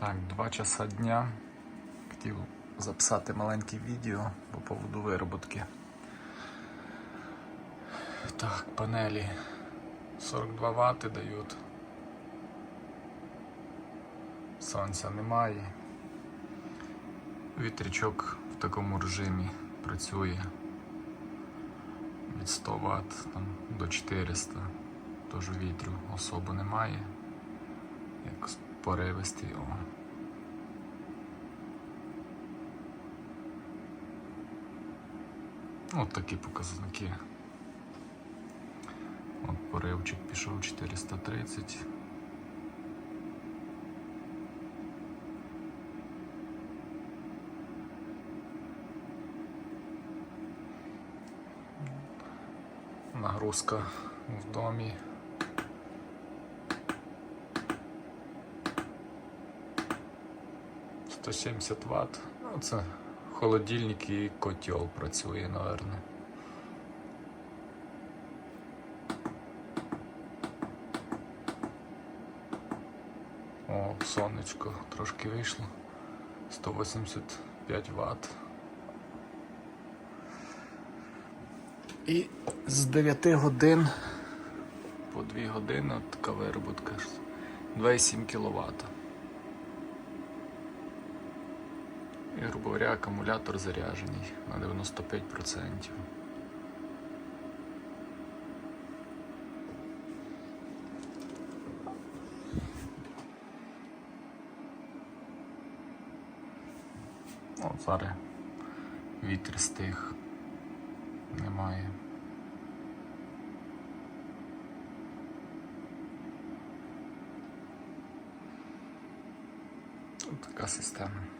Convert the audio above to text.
Так, два часа дня. Хотів записати маленьке відео по поводу вироботки. Так, панелі 42 Вт дають. Сонця немає. Вітрячок в такому режимі працює від 100 Вт там, до 400. Тож вітру особо немає. Як поривистий. О. От такі показники. От поривчик пішов 430. Нагрузка в домі. Сто сімдесят Вт. Ну, це холодильник і котел працює, напевно. О, сонечко трошки вийшло. 185 Вт. І з 9 годин по 2 години така вироботка 2,7 кВт. І, грубо говоря, акумулятор заряджений на 95%. От зараз вітер стих немає. От така система.